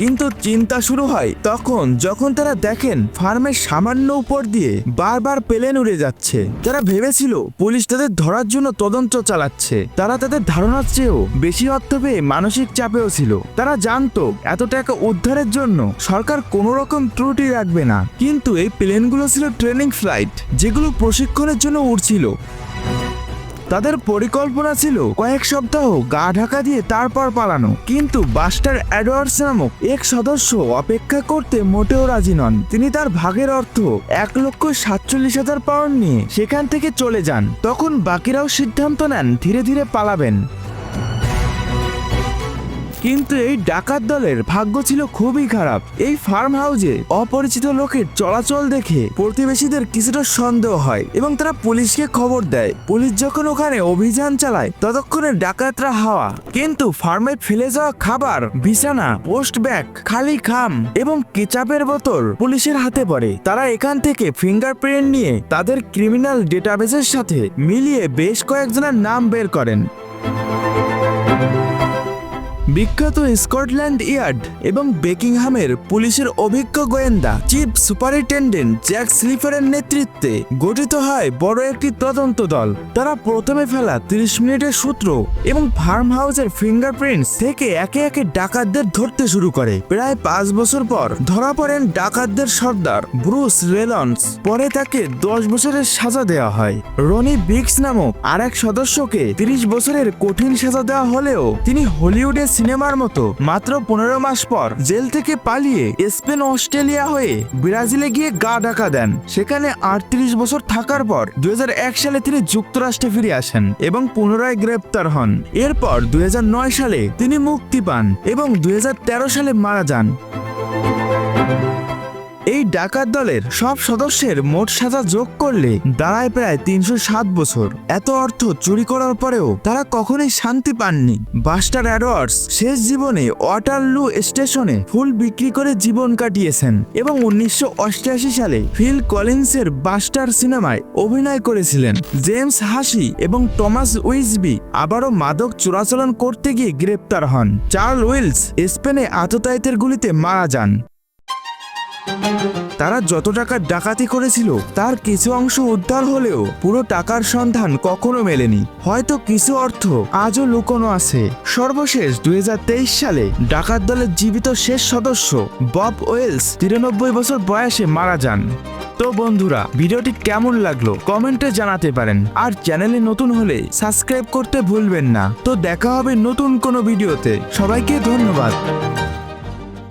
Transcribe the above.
কিন্তু চিন্তা শুরু হয় তখন যখন তারা দেখেন ফার্মের সামান্য উপর দিয়ে বারবার প্লেন উড়ে যাচ্ছে। তারা ভেবেছিল পুলিশ তাদের ধরার জন্য তদন্ত চালাচ্ছে। তারা তাদের ধারণার চেয়েও বেশি অর্থ পেয়ে মানসিক চাপেও ছিল। তারা জানতো এত টাকা উদ্ধারের জন্য সরকার কোনো রকম ত্রুটি রাখবে না। কিন্তু এই প্লেনগুলো ছিল ট্রেনিং ফ্লাইট, যেগুলো প্রশিক্ষণের জন্য উড়ছিল। তাদের পরিকল্পনা ছিল কয়েক সপ্তাহ গা ঢাকা দিয়ে তারপর পালানো। কিন্তু বাস্টার অ্যাডওয়ার্ডস নামক এক সদস্য অপেক্ষা করতে মোটেও রাজি নন। তিনি তার ভাগের অর্থ এক লক্ষ সাতচল্লিশ হাজার পাউন্ড নিয়ে সেখান থেকে চলে যান। তখন বাকিরাও সিদ্ধান্ত নেন ধীরে ধীরে পালাবেন। কিন্তু এই ডাকাত দলের ভাগ্য ছিল খুবই খারাপ। এই ফার্ম হাউসে অপরিচিত লোকের চলাচল দেখে প্রতিবেশীদের কিছুটা সন্দেহ হয় এবং তারা পুলিশকে খবর দেয়। পুলিশ যখন ওখানে অভিযান চালায়, ততক্ষণে ডাকাতরা হাওয়া। কিন্তু ফার্মে ফেলে যাওয়া খাবার, বিছানা, পোস্ট ব্যাগ, খালি খাম এবং কেচাপের বোতল পুলিশের হাতে পড়ে। তারা এখান থেকে ফিঙ্গারপ্রিন্ট নিয়ে তাদের ক্রিমিনাল ডেটাবেসের সাথে মিলিয়ে বেশ কয়েকজনের নাম বের করেন। বিখ্যাত স্কটল্যান্ড ইয়ার্ড এবং বেকিংহামের পুলিশের অভিজ্ঞ গোয়েন্দা চিফ সুপারিনটেন্ডেন্ট জ্যাক স্লিফারের নেতৃত্বে গঠিত হয় বড় একটি তদন্ত দল। তারা প্রথমে ফেলা তিরিশ মিনিটের সূত্র এবং ফার্ম হাউসের ফিঙ্গারপ্রিন্টস থেকে একে একে ডাকাতদের ধরতে শুরু করে। প্রায় পাঁচ বছর পর ধরা পড়েন ডাকাতদের সর্দার ব্রুস রেলন্স। পরে তাকে দশ বছরের সাজা দেওয়া হয়। রনি বিক্স নামক আর এক সদস্যকে তিরিশ বছরের কঠিন সাজা দেওয়া হলেও তিনি হলিউডের সিনেমার মতো। মাত্র পনেরো মাস পর জেল থেকে পালিয়ে স্পেন অস্ট্রেলিয়া হয়ে ব্রাজিলে গিয়ে গা ডাকা দেন। সেখানে আটত্রিশ বছর থাকার পর দুই হাজার এক সালে তিনি যুক্তরাষ্ট্রে ফিরে আসেন এবং পুনরায় গ্রেপ্তার হন। এরপর দুই হাজার নয় সালে তিনি মুক্তি পান এবং দুই হাজার তেরো সালে মারা যান। এই ডাকাত দলের সব সদস্যের মোট সাজা যোগ করলে দাঁড়ায় প্রায় তিনশো সাত বছর। এত অর্থ চুরি করার পরেও তারা কখনোই শান্তি পাননি। বাস্টার অ্যাডওয়ার্ডস শেষ জীবনে ওয়াটারলু স্টেশনে ফুল বিক্রি করে জীবন কাটিয়েছেন এবং উনিশশো অষ্টআশি সালে ফিল কলিন্সের বাস্টার সিনেমায় অভিনয় করেছিলেন। জেমস হাসি এবং টমাস উইজবি আবারও মাদক চোরাচালান করতে গিয়ে গ্রেপ্তার হন। চার্ল উইলস স্পেনে আততায়িতের গুলিতে মারা যান। তারা যত টাকা ডাকাতি করেছিল, তার কিছু অংশ উদ্ধার হলেও পুরো টাকার সন্ধান কখনো মেলেনি। হয়তো কিছু অর্থ আজও লুকোনো আছে। সর্বশেষ দু হাজার তেইশ সালে ডাকাত দলের জীবিত শেষ সদস্য বব ওয়েলস তিরানব্বই বছর বয়সে মারা যান। তো বন্ধুরা, ভিডিওটি কেমন লাগল কমেন্টে জানাতে পারেন। আর চ্যানেলে নতুন হলে সাবস্ক্রাইব করতে ভুলবেন না। তো দেখা হবে নতুন কোনো ভিডিওতে। সবাইকে ধন্যবাদ।